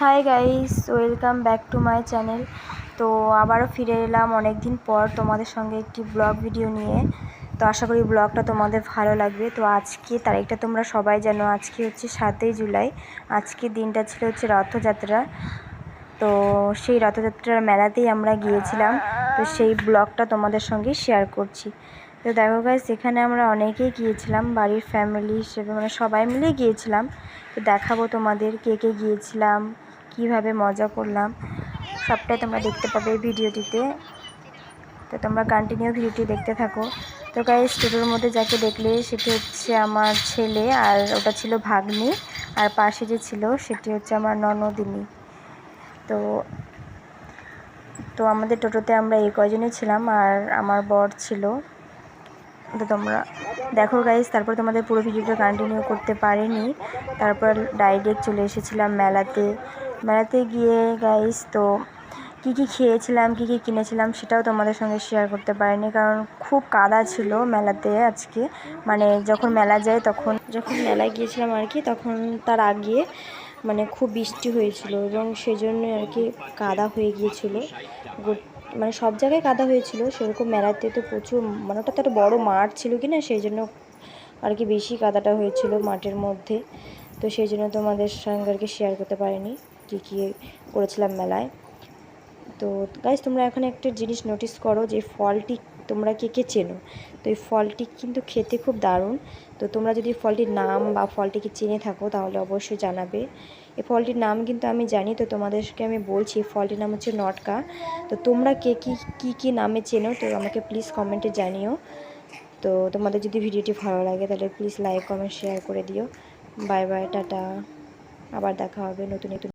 Hi guys welcome back to my channel তো আবারও ফিরে এলাম অনেক দিন পর তোমাদের সঙ্গে একটি ব্লগ ভিডিও নিয়ে। তো আশা করি ব্লগটা তোমাদের ভালো লাগবে। তো আজকে তারিখটা তোমরা সবাই জানো, আজকে হচ্ছে সাতই জুলাই। আজকে দিনটা ছিল হচ্ছে রথযাত্রা। তো সেই রথযাত্রার মেলাতেই আমরা গিয়েছিলাম। তো সেই ব্লগটা তোমাদের সঙ্গে শেয়ার করছি। তো দেখো গাইস এখানে আমরা অনেকেই গিয়েছিলাম, বাড়ির ফ্যামিলি হিসেবে মানে সবাই মিলে গিয়েছিলাম। তো দেখাবো তোমাদের কে কে গিয়েছিলাম। কীভাবে মজা করলাম, সবটাই তোমরা দেখতে পাবে এই ভিডিওটিতে। তো তোমরা কন্টিনিউ ভিডিওটি দেখতে থাকো। তো গাইস টোটোর মধ্যে যাকে দেখলে সেটি হচ্ছে আমার ছেলে আর ওটা ছিল ভাগ্নি। আর পাশে যে ছিল সেটি হচ্ছে আমার ননদিনী। তো তো আমাদের টোটোতে আমরা এই কয়জনই ছিলাম আর আমার বর ছিল। তো তোমরা দেখো গাইজ তারপর তোমাদের পুরো ভিডিওটা কন্টিনিউ করতে পারিনি। তারপর ডাইরেক্ট চলে এসেছিলাম মেলাতে। মেলাতে গিয়ে গাইস তো কী কী খেয়েছিলাম, কী কী কিনেছিলাম সেটাও তোমাদের সঙ্গে শেয়ার করতে পারিনি। কারণ খুব কাদা ছিল মেলাতে আজকে। মানে যখন মেলা যায় তখন, যখন মেলায় গিয়েছিলাম আর কি, তখন তার আগে মানে খুব বৃষ্টি হয়েছিল এবং সেই জন্য আর কি কাদা হয়ে গিয়েছিল। মানে সব জায়গায় কাদা হয়েছিল। সেরকম মেলাতে তো প্রচুর মানে ওটা তো একটা বড়ো মাঠ ছিল কি না সেই জন্য আর কি বেশি কাদাটা হয়েছিল মাঠের মধ্যে। তো সেই জন্য তোমাদের সঙ্গে আর কি শেয়ার করতে পারিনি। কী কী করেছিলাম মেলায়। তো গাইজ তোমরা এখানে একটা জিনিস নোটিস করো যে ফলটি তোমরা কে কে চেনো? তো এই ফলটি কিন্তু খেতে খুব দারুণ। তো তোমরা যদি ফলটির নাম বা ফলটিকে চিনে থাকো, তাহলে অবশ্যই জানাবে। এই ফলটির নাম কিন্তু আমি জানি, তো তোমাদেরকে আমি বলছি ফলটির নাম হচ্ছে নটকা। তো তোমরা কে কী কী কী নামে চেনো? তো আমাকে প্লিজ কমেন্টে জানিও। তো তোমাদের যদি ভিডিওটি ভালো লাগে, তাহলে প্লিজ লাইক কমেন্ট শেয়ার করে দিও। বাই বাই টাটা। আবার দেখা হবে নতুন নতুন